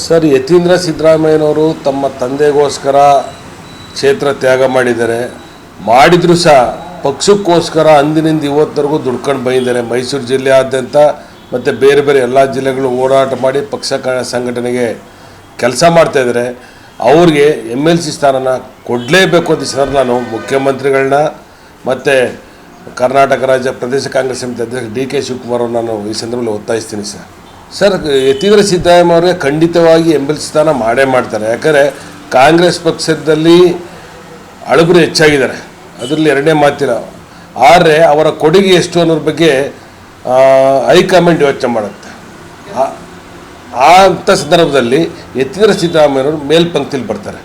Sir, Yathindra ಸಿದ್ದರಾಮಯ್ಯನವರು ತಮ್ಮ ತಂದೆಗೋಸ್ಕರ ಕ್ಷೇತ್ರ ತ್ಯಾಗ ಮಾಡಿದ್ದಾರೆ. ಮಾಡಿದರೂ ಸಹ ಪಕ್ಷಕ್ಕೋಸ್ಕರ ಅಂದಿನಿಂದ ಇವತ್ತರೆಗೂ ದುಡ್ಕೊಂಡು ಬಂದಿದ್ದಾರೆ. ಮೈಸೂರು ಜಿಲ್ಲೆಯಾದ್ಯಂತ ಮತ್ತು ಬೇರೆ ಬೇರೆ ಎಲ್ಲ ಜಿಲ್ಲೆಗಳು ಓಡಾಟ ಮಾಡಿ ಪಕ್ಷ ಸಂಘಟನೆಗೆ ಕೆಲಸ ಮಾಡ್ತಾಯಿದ್ದಾರೆ ಅವ್ರಿಗೆ ಎಂ ಎಲ್ ಸಿ ಸ್ಥಾನನ ಕೊಡಲೇಬೇಕು ಅಂತ ಸರ್ ನಾನು ಮುಖ್ಯಮಂತ್ರಿಗಳನ್ನ ಮತ್ತು ಕರ್ನಾಟಕ ರಾಜ್ಯ ಪ್ರದೇಶ ಕಾಂಗ್ರೆಸ್ ಸಮಿತಿ ಅಧ್ಯಕ್ಷ ಡಿ ಕೆ ಶಿವಕುಮಾರ್ ನಾನು ಈ ಸಂದರ್ಭದಲ್ಲಿ ಒತ್ತಾಯಿಸ್ತೀನಿ ಸರ್. ಸರ್ ಯತೀಂದ್ರ ಸಿದ್ದರಾಮಯ್ಯ ಅವರಿಗೆ ಖಂಡಿತವಾಗಿ ಎಂ ಎಲ್ ಸ್ಥಾನ ಮಾಡೇ ಮಾಡ್ತಾರೆ. ಯಾಕಂದರೆ ಕಾಂಗ್ರೆಸ್ ಪಕ್ಷದಲ್ಲಿ ಅಳಬರು ಹೆಚ್ಚಾಗಿದ್ದಾರೆ. ಅದರಲ್ಲಿ ಎರಡನೇ ಮಾತಿಲ್ಲ. ಆದರೆ ಅವರ ಕೊಡುಗೆ ಎಷ್ಟು ಅನ್ನೋದ್ರ ಬಗ್ಗೆ ಹೈಕಮಾಂಡ್ ಯೋಚನೆ ಮಾಡುತ್ತೆ. ಅಂಥ ಸಂದರ್ಭದಲ್ಲಿ ಯತೀಂದ್ರ ಸಿದ್ದರಾಮಯ್ಯವರು ಮೇಲ್ಪಂಕ್ತಿಲಿ ಬರ್ತಾರೆ.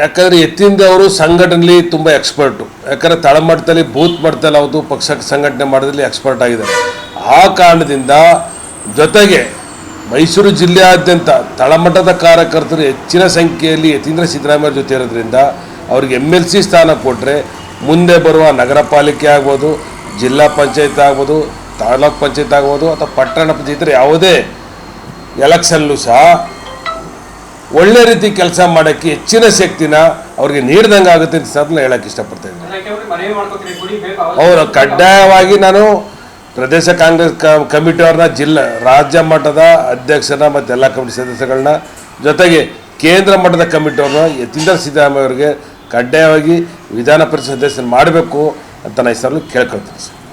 ಯಾಕಂದರೆ ಎತ್ತಿಂದ ಅವರು ಸಂಘಟನೆಲಿ ತುಂಬ ಎಕ್ಸ್ಪರ್ಟು. ಯಾಕಂದರೆ ತಳಮಟ್ಟದಲ್ಲಿ ಬೂತ್ ಮಟ್ಟದಲ್ಲಿ ಅವರು ಪಕ್ಷ ಸಂಘಟನೆ ಮಾಡೋದ್ರಲ್ಲಿ ಎಕ್ಸ್ಪರ್ಟ್ ಆಗಿದ್ದಾರೆ. ಆ ಕಾರಣದಿಂದ ಜೊತೆಗೆ ಮೈಸೂರು ಜಿಲ್ಲೆಯಾದ್ಯಂತ ತಳಮಟ್ಟದ ಕಾರ್ಯಕರ್ತರು ಹೆಚ್ಚಿನ ಸಂಖ್ಯೆಯಲ್ಲಿ ಯತೀಂದ್ರ ಸಿದ್ದರಾಮಯ್ಯ ಜೊತೆ ಇರೋದ್ರಿಂದ ಅವ್ರಿಗೆ ಎಂ ಎಲ್ ಸಿ ಸ್ಥಾನ ಕೊಟ್ಟರೆ ಮುಂದೆ ಬರುವ ನಗರ ಪಾಲಿಕೆ ಆಗ್ಬೋದು ಜಿಲ್ಲಾ ಪಂಚಾಯತ್ ಆಗ್ಬೋದು ತಾಲೂಕ್ ಪಂಚಾಯತ್ ಆಗ್ಬೋದು ಅಥವಾ ಪಟ್ಟಣ ಪಂಚಾಯತ್ ಯಾವುದೇ ಎಲೆಕ್ಷನ್ಲೂ ಸಹ ಒಳ್ಳೆ ರೀತಿ ಕೆಲಸ ಮಾಡೋಕ್ಕೆ ಹೆಚ್ಚಿನ ಶಕ್ತಿನ ಅವ್ರಿಗೆ ನೀಡ್ದಂಗೆ ಆಗುತ್ತೆ ಅಂತ ಹೇಳಕ್ಕೆ ಇಷ್ಟಪಡ್ತಾ ಇದ್ದೀನಿ. ಅವರು ಕಡ್ಡಾಯವಾಗಿ ನಾನು ಪ್ರದೇಶ ಕಾಂಗ್ರೆಸ್ ಕಮಿಟಿಯವ್ರನ್ನ ಜಿಲ್ಲಾ, ರಾಜ್ಯ ಮಟ್ಟದ ಅಧ್ಯಕ್ಷರ ಮತ್ತು ಎಲ್ಲ ಕಮಿಟಿ ಸದಸ್ಯಗಳನ್ನ ಜೊತೆಗೆ ಕೇಂದ್ರ ಮಟ್ಟದ ಕಮಿಟಿಯವ್ರನ್ನ ಯತೀಂದ್ರ ಸಿದ್ದರಾಮಯ್ಯ ಅವರಿಗೆ ಕಡ್ಡಾಯವಾಗಿ ವಿಧಾನ ಪರಿಷತ್ ಸದಸ್ಯನ ಮಾಡಬೇಕು ಅಂತ ನಾನು ಈ ಕೇಳ್ಕೊಳ್ತೀನಿ ಸರ್.